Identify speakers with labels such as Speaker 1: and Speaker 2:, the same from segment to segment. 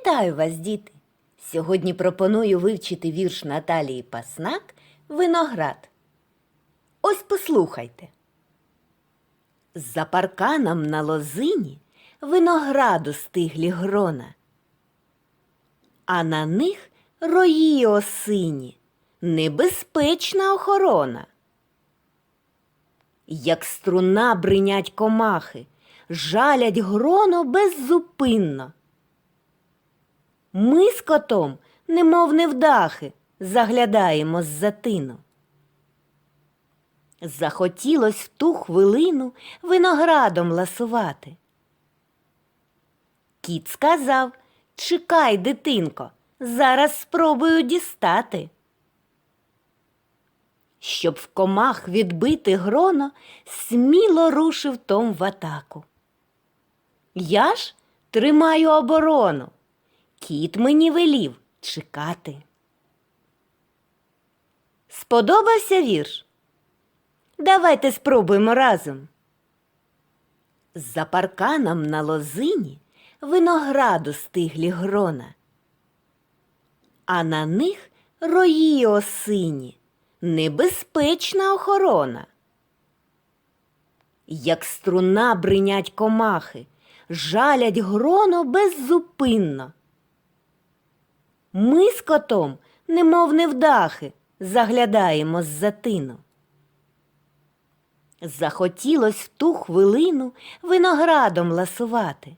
Speaker 1: Вітаю вас, діти! Сьогодні пропоную вивчити вірш Наталії Паснак Виноград. Ось послухайте. За парканом на лозині винограду стиглі грона, а на них рої осині, небезпечна охорона. Як струна бринять комахи, жалять гроно беззупинно. Ми з котом, немов невдахи, заглядаємо з-за тину. Захотілось в ту хвилину виноградом ласувати. Кіт сказав Чекай, дитинко, зараз спробую дістати. Щоб в комах відбити гроно, сміло рушив Том в атаку. Я ж тримаю оборону. Кіт мені велів чекати. Сподобався вірш? Давайте спробуємо разом. За парканом на лозині винограду стиглі грона, а на них рої осині, небезпечна охорона. Як струна бринять комахи, жалять гроно беззупинно. Ми з котом, немов невдахи, заглядаємо з-за тину. Захотілось в ту хвилину виноградом ласувати.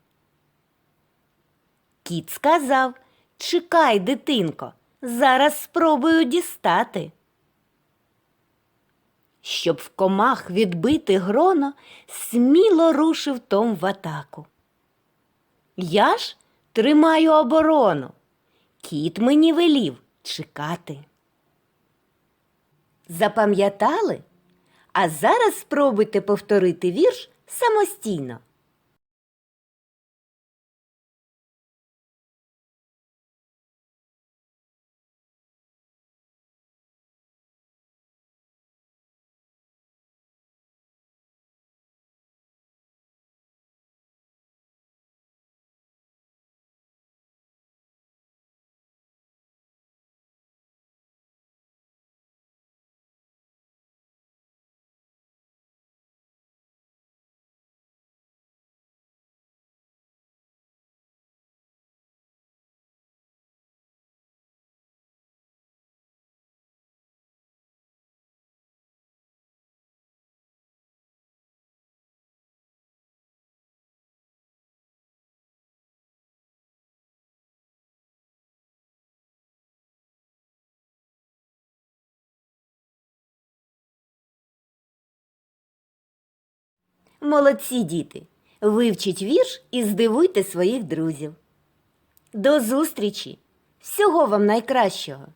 Speaker 1: Кіт сказав Чекай, дитинко, зараз спробую дістати. Щоб в комах відбити гроно, сміло рушив Том в атаку. Я ж тримаю оборону. Кіт мені велів чекати. Запам'ятали? А зараз спробуйте повторити вірш самостійно. Молодці діти! Вивчіть вірш і здивуйте своїх друзів. До зустрічі! Всього вам найкращого!